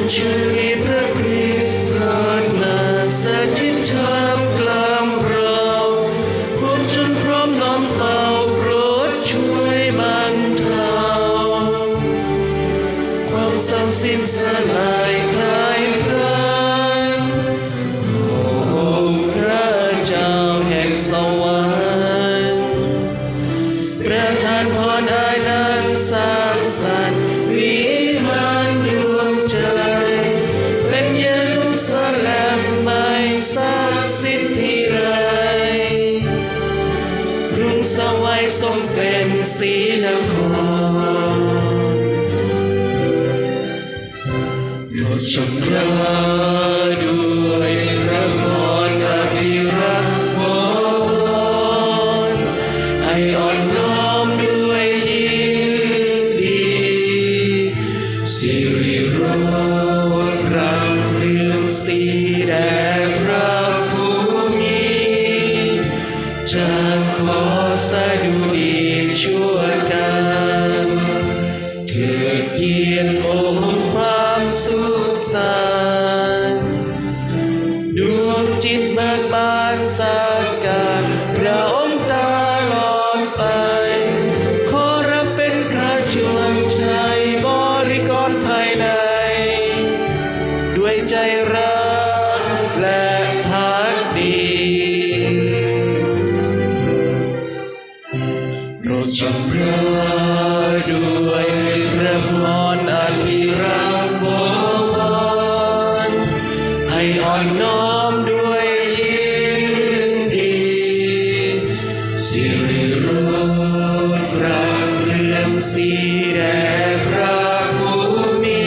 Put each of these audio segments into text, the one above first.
นชื่อพระคริสต์รงมาสถิตท่กลาเราพวกฉันพร้อมน้อมเฝ้าโปรดช่วยบรรเทาความเศร้าสิ้นสลายคลายพระโอ้พระเจ้าแห่งสวรรค์ประทานพรานั้นสาง ดทีไรรุ่งสวัยทรงเป็นสีนครโดดชมราด้วยพระพรอภิรักษ์รให้อ่อนน้อมด้วยยินดีสิริรา สุสันดวงจิตเบิกบานสักการพระองค์ตลอดไป ขอรับเป็นข้าช่วงชัยบริกรภายใน ด้วยใจรักและพักดีโปรดชมพระ สีแด่พระภูมิ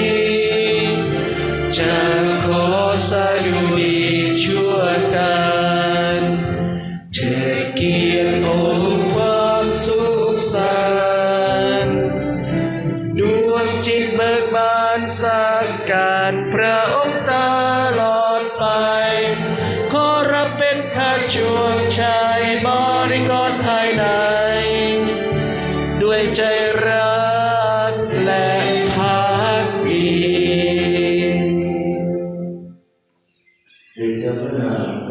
จะขอสดุดีชั่วกันเถิดเกียรติองค์ความสุขสันต์ดวงจิตเบิกบานสักการพระองค์ตาลอดไป ขอรับเป็นข้าช่วงชายบริกรภายใน ด้วยใจ